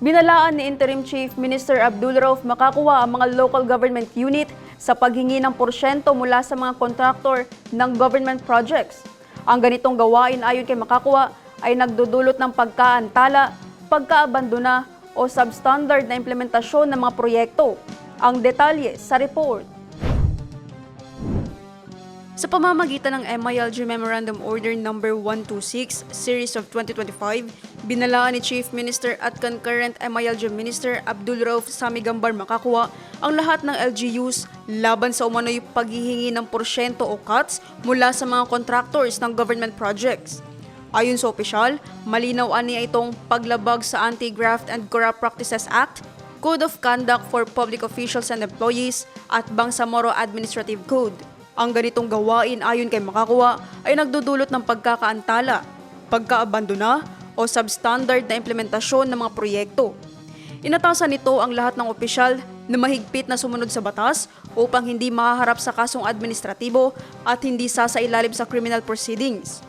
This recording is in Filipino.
Binalaan ni Interim Chief Minister Abdul Rauf makakuha ang mga local government unit sa paghingi ng porsyento mula sa mga kontraktor ng government projects. Ang ganitong gawain ayon kay Makakuha ay nagdudulot ng pagkaantala, pagkaabandona o substandard na implementasyon ng mga proyekto. Ang detalye sa report. Sa pamamagitan ng MILG Memorandum Order No. 126, Series of 2025, binalaan ni Chief Minister at concurrent MILG Minister Abdul Rauf Sami Gambar Makakuha ang lahat ng LGUs laban sa umano'y paghihingi ng porsyento o cuts mula sa mga contractors ng government projects. Ayon sa opisyal, malinaw niya itong paglabag sa Anti-Graft and Corrupt Practices Act, Code of Conduct for Public Officials and Employees at Bangsamoro Administrative Code. Ang ganitong gawain ayon kay Makakuha ay nagdudulot ng pagkakaantala, pagkaabandona o substandard na implementasyon ng mga proyekto. Inatasan nito ang lahat ng opisyal na mahigpit na sumunod sa batas upang hindi mahaharap sa kasong administratibo at hindi sasailalim sa criminal proceedings.